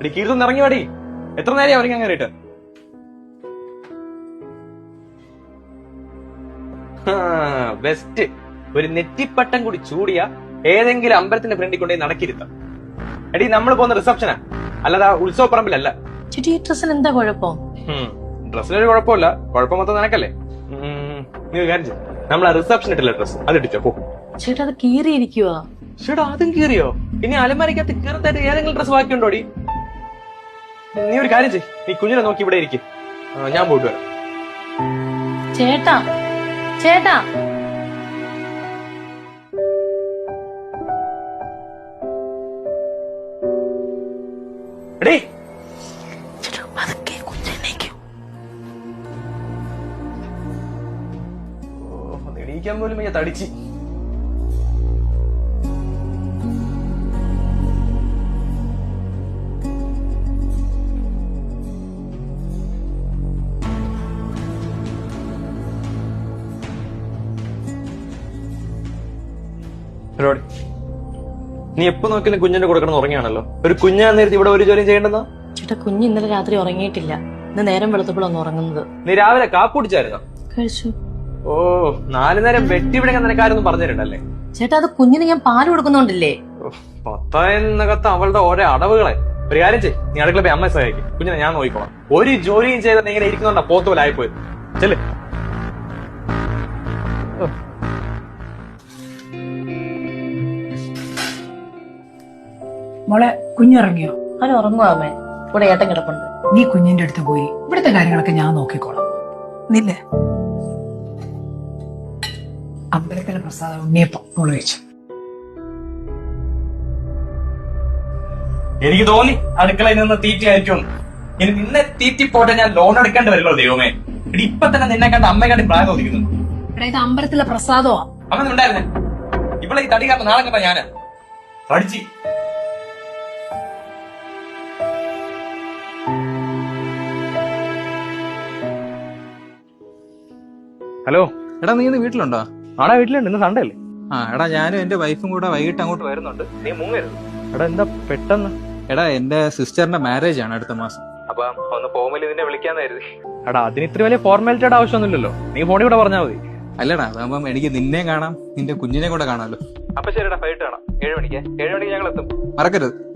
എടി കീർത്തൊന്ന് ഇറങ്ങി വാടി എത്ര നേരം അവർക്ക് കയറിയിട്ട്? ബെസ്റ്റ് ഒരു നെറ്റിപ്പട്ടം കൂടി ചൂടിയ ഏതെങ്കിലും അമ്പലത്തിന്റെ ഫ്രണ്ടിൽ കൊണ്ടുപോയി നടക്കിരുത്താം. എടി നമ്മൾ പോകുന്ന റിസപ്ഷനാ അല്ലാതെ ഉത്സവ പറമ്പിലല്ല ചേട്ടി ഈ ഡ്രസ്സിന് എന്താ കുഴപ്പം? ഡ്രസ്സിനൊരു കുഴപ്പമില്ല. കുഴപ്പം മൊത്തം നിനക്കല്ലേ? നീ ഒരു കാര്യം ചെയ്യ്. നമ്മൾ ആ റിസപ്ഷൻ ഇട്ടില്ല ഡ്രസ് അത് ഇട്ടിച്ചോ പോ. ചേട്ടാ അത് കീറിയിരിക്കുവാ. ചേട്ടാ അതും കീറിയോ? ഇനി അലമാരിക്കകത്ത് കീറത്തായിട്ട് ഏതെങ്കിലും ഡ്രസ് ബാക്കിയുണ്ടോടി നീ ഒരു കാര്യം ചെയ്യ്. നീ കുഞ്ഞിനെ നോക്കി ഇവിടെ ഇരിക്കും. ഞാൻ പോയിട്ട് വരാം. ചേട്ടാ ചേട്ടാ. എടീ. എണീക്കാൻ പോലും ഞാൻ തടിച്ച്. പരിപാടി. നീ എപ്പോ നോക്കിയാലും കുഞ്ഞിന്റെ കൊടുക്കണം ഉറങ്ങിയാണല്ലോ. ഒരു കുഞ്ഞാ നേരത്തെ ഇവിടെ ഒരു ജോലിയും ചെയ്യേണ്ടെന്നാ? ചേട്ടാ കുഞ്ഞ് ഇന്നലെ രാത്രി ഉറങ്ങിയിട്ടില്ല. ഇന്ന് നേരം വെളുത്തപ്പോഴൊന്ന് ഉറങ്ങുന്നത്. നീ രാവിലെ കാപ്പുടിച്ചായിരുന്നോ കഴിച്ചു. ഓ നാലു നേരം വെട്ടി ഇവിടെ നിനക്കാരൊന്നും പറഞ്ഞിട്ടുണ്ടല്ലേ ചേട്ടാ അത് കുഞ്ഞിന് ഞാൻ പാൽ കൊടുക്കുന്നുണ്ടല്ലേ? പത്തായെന്നകത്ത് അവളുടെ ഓരോ അടവുകളെ. ഒരു കാര്യം ചെയ് നീ അടുക്കള പോയി അമ്മയെ സഹായിക്കും. കുഞ്ഞിനെ ഞാൻ നോക്കിക്കോളാം. ഒരു ജോലിയും ചെയ്ത നീ ഇങ്ങനെ ഇരിക്കുന്നുണ്ടാ പോത്ത് പോലെ മോളെ കുഞ്ഞിറങ്ങിയോ? അവൻ ഉറങ്ങുവാ അമ്മേ? ഇവിടെ ഏട്ടൻ കിടപ്പുണ്ട്. നീ കുഞ്ഞിന്റെ അടുത്ത് പോയി ഇവിടുത്തെ കാര്യങ്ങളൊക്കെ ഞാൻ നോക്കിക്കോളാം. നില്ലേ അമ്പലത്തിലെ പ്രസാദം ഉണ്ണിയപ്പം മോൾ വെച്ചു എനിക്ക് തോന്നി അടുക്കളയിൽ നിന്ന് തീറ്റയായിരിക്കും ഇനി നിന്നെ തീറ്റി പോട്ടെ ഞാൻ ലോൺ എടുക്കേണ്ടി വരുമല്ലോ ദൈവമേ. എടി ഇപ്പൊ തന്നെ നിന്നെ കണ്ട അമ്മയെക്കാട്ടി പ്രായം തോന്നിക്കുന്നു. ഇത് അമ്പലത്തിലെ പ്രസാദമാ. അമ്മ ഉണ്ടായിരുന്നേ ഇവിടെ ഈ തടി കാരണം നാളെ കണ്ട ഞാൻ? പഠിച്ച് ഹലോ. എടാ നീ ഇന്ന് വീട്ടിലുണ്ടോ? ആടാ വീട്ടിലുണ്ട്. ഇന്ന് സൺഡേ അല്ലേ? ആ എടാ ഞാനും എന്റെ വൈഫും കൂടെ വൈകിട്ട് അങ്ങോട്ട് വരുന്നുണ്ട്. നീ മുങ്ങരുത്. എടാ എന്താ പെട്ടെന്ന്? എടാ എന്റെ സിസ്റ്ററിന്റെ മാരേജ് ആണ് അടുത്ത മാസം. അപ്പൊ ഒന്ന് പോകുമ്പോൾ ഇതിനെ വിളിക്കാന്ന് കരുതി. എടാ അതിന് ഇത്ര വലിയ ഫോർമാലിറ്റിയുടെ ആവശ്യമൊന്നുമില്ലല്ലോ. നീ ഫോണിൽ കൂടെ പറഞ്ഞാൽ മതി. അല്ലടാ അതാകുമ്പം എനിക്ക് നിന്നെ കാണാം നിന്റെ കുഞ്ഞിനെ കൂടെ കാണാമല്ലോ. അപ്പൊ ശരിടാ ഫൈറ്റ് കാണാം. ഏഴ് മണിക്ക്. ഏഴ് മണിക്ക് ഞങ്ങൾ എത്തും മറക്കരുത്.